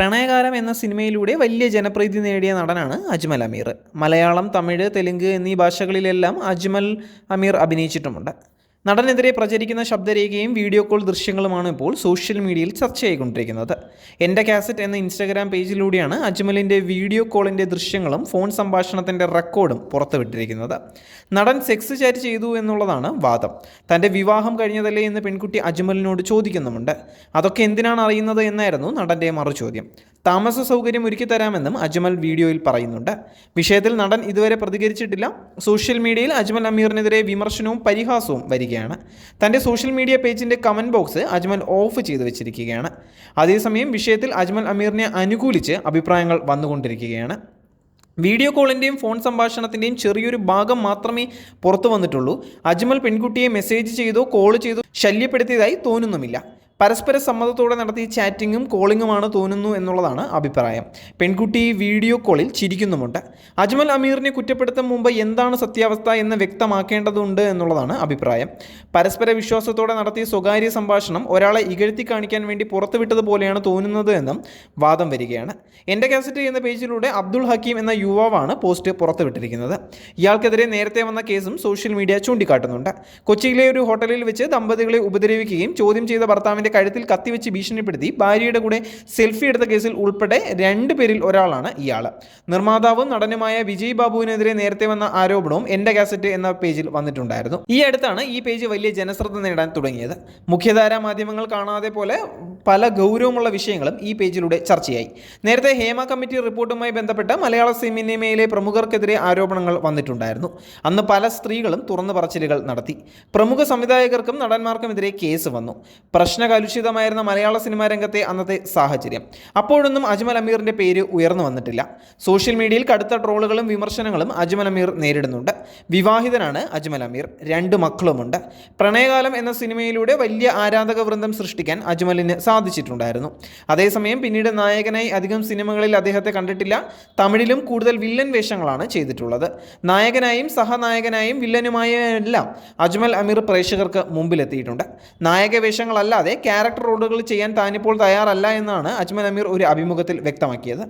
പ്രണയകാലം എന്ന സിനിമയിലൂടെ വലിയ ജനപ്രീതി നേടിയ നടനാണ് അജ്മൽ അമീർ. മലയാളം തമിഴ് തെലുങ്ക് എന്നീ ഭാഷകളിലെല്ലാം അജ്മൽ അമീർ അഭിനയിച്ചിട്ടുമുണ്ട്. നടനെതിരെ പ്രചരിക്കുന്ന ശബ്ദരേഖയും വീഡിയോ കോൾ ദൃശ്യങ്ങളുമാണ് ഇപ്പോൾ സോഷ്യൽ മീഡിയയിൽ ചർച്ച ചെയ്തുകൊണ്ടിരിക്കുന്നത്. എന്റെ കാസറ്റ് എന്ന ഇൻസ്റ്റാഗ്രാം പേജിലൂടെയാണ് അജ്മലിന്റെ വീഡിയോ കോളിന്റെ ദൃശ്യങ്ങളും ഫോൺ സംഭാഷണത്തിന്റെ റെക്കോർഡും പുറത്തുവിട്ടിരിക്കുന്നത്. നടൻ സെക്സ് ചാറ്റ് ചെയ്തു എന്നുള്ളതാണ് വാദം. തന്റെ വിവാഹം കഴിഞ്ഞതല്ലേ എന്ന് പെൺകുട്ടി അജ്മലിനോട് ചോദിക്കുന്നുമുണ്ട്. അതൊക്കെ എന്തിനാണ് അറിയുന്നത് എന്നായിരുന്നു നടന്റെ മറുചോദ്യം. താമസ സൗകര്യം ഒരുക്കി തരാമെന്നും അജ്മൽ വീഡിയോയിൽ പറയുന്നുണ്ട്. വിഷയത്തിൽ നടൻ ഇതുവരെ പ്രതികരിച്ചിട്ടില്ല. സോഷ്യൽ മീഡിയയിൽ അജ്മൽ അമീറിനെതിരെ വിമർശനവും പരിഹാസവും വരികയാണ് തന്റെ സോഷ്യൽ മീഡിയ പേജിന്റെ കമന്റ് ബോക്സ് അജ്മൽ ഓഫ് ചെയ്തു വെച്ചിരിക്കുകയാണ്. അതേസമയം വിഷയത്തിൽ അജ്മൽ അമീറിനെ അനുകൂലിച്ച് അഭിപ്രായങ്ങൾ വന്നുകൊണ്ടിരിക്കുകയാണ്. വീഡിയോ കോളിന്റെയും ഫോൺ സംഭാഷണത്തിന്റെയും ചെറിയൊരു ഭാഗം മാത്രമേ പുറത്തു വന്നിട്ടുള്ളൂ. അജ്മൽ പെൺകുട്ടിയെ മെസ്സേജ് ചെയ്തോ കോൾ ചെയ്തോ ശല്യപ്പെടുത്തിയതായി തോന്നുന്നുമില്ല. പരസ്പര സമ്മതത്തോടെ നടത്തിയ ചാറ്റിങ്ങും കോളിങ്ങുമാണ് തോന്നുന്നു എന്നുള്ളതാണ് അഭിപ്രായം. പെൺകുട്ടി വീഡിയോ കോളിൽ ചിരിക്കുന്നുമുണ്ട്. അജ്മൽ അമീറിനെ കുറ്റപ്പെടുത്തും മുമ്പ് എന്താണ് സത്യാവസ്ഥ എന്ന് വ്യക്തമാക്കേണ്ടതുണ്ട് എന്നുള്ളതാണ് അഭിപ്രായം. പരസ്പര വിശ്വാസത്തോടെ നടത്തിയ സ്വകാര്യ സംഭാഷണം ഒരാളെ ഇകഴ്ത്തി കാണിക്കാൻ വേണ്ടി പുറത്തുവിട്ടതുപോലെയാണ് തോന്നുന്നത് എന്നും വാദം വരികയാണ്. എന്റെ കാസറ്റ് എന്ന പേജിലൂടെ അബ്ദുൾ ഹക്കീം എന്ന യുവാവാണ് പോസ്റ്റ് പുറത്തുവിട്ടിരിക്കുന്നത്. ഇയാൾക്കെതിരെ നേരത്തെ വന്ന കേസും സോഷ്യൽ മീഡിയ ചൂണ്ടിക്കാട്ടുന്നുണ്ട്. കൊച്ചിയിലെ ഒരു ഹോട്ടലിൽ വെച്ച് ദമ്പതികളെ ഉപദ്രവിക്കുകയും ചോദ്യം ചെയ്ത ഭർത്താവിന്റെ കഴുത്തിൽ കത്തിവെച്ച് ഭീഷണിപ്പെടുത്തി. ഭാര്യയുടെ കൂടെ സെൽഫി എടുത്ത കേസിൽ ഉൾപ്പെടെ രണ്ട് പേരിൽ ഒരാളാണ് ഇയാൾ നിർമ്മാതാവും നടനുമായ വിജയ് ബാബുവിനെതിരെ നേരത്തെ വന്ന ആരോപണവും എന്റെ കാസറ്റ് എന്ന പേജിൽ വന്നിട്ടുണ്ടായിരുന്നു. ഈ അടുത്താണ് ഈ പേജ് വലിയ ജനശ്രദ്ധ നേടാൻ തുടങ്ങിയത്. മുഖ്യധാരാ മാധ്യമങ്ങൾ കാണാതെ പോലെ പല ഗൗരവമുള്ള വിഷയങ്ങളും ഈ പേജിലൂടെ ചർച്ചയായി. നേരത്തെ ഹേമ കമ്മിറ്റി റിപ്പോർട്ടുമായി ബന്ധപ്പെട്ട് മലയാള സിനിമയിലെ പ്രമുഖർക്കെതിരെ ആരോപണങ്ങൾ വന്നിട്ടുണ്ടായിരുന്നു. അന്ന് പല സ്ത്രീകളും തുറന്നു പറച്ചിലുകൾ നടത്തി. പ്രമുഖ സംവിധായകർക്കും നടന്മാർക്കുമെതിരെ കേസ് വന്നു. പ്രശ്നകലുഷിതമായിരുന്ന മലയാള സിനിമാ രംഗത്തെ അന്നത്തെ സാഹചര്യം. അപ്പോഴൊന്നും അജ്മൽ അമീറിന്റെ പേര് ഉയർന്നു വന്നിട്ടില്ല. സോഷ്യൽ മീഡിയയിൽ കടുത്ത ട്രോളുകളും വിമർശനങ്ങളും അജ്മൽ അമീർ നേരിടുന്നുണ്ട്. വിവാഹിതനാണ് അജ്മൽ അമീർ. രണ്ട് മക്കളുമുണ്ട്. പ്രണയകാലം എന്ന സിനിമയിലൂടെ വലിയ ആരാധക വൃന്ദം സൃഷ്ടിക്കാൻ അജ്മലിന് സാധിച്ചിട്ടുണ്ടായിരുന്നു. അതേസമയം പിന്നീട് നായകനായി അധികം സിനിമകളിൽ അദ്ദേഹത്തെ കണ്ടിട്ടില്ല. തമിഴിലും കൂടുതൽ വില്ലൻ വേഷങ്ങളാണ് ചെയ്തിട്ടുള്ളത്. നായകനായും സഹനായകനായും വില്ലനുമായും എല്ലാം അജ്മൽ അമീർ പ്രേക്ഷകർക്ക് മുമ്പിലെത്തിയിട്ടുണ്ട്. നായക വേഷങ്ങളല്ലാതെ ക്യാരക്ടർ റോളുകൾ ചെയ്യാൻ താനിപ്പോൾ തയ്യാറല്ല എന്നാണ് അജ്മൽ അമീർ ഒരു അഭിമുഖത്തിൽ വ്യക്തമാക്കിയത്.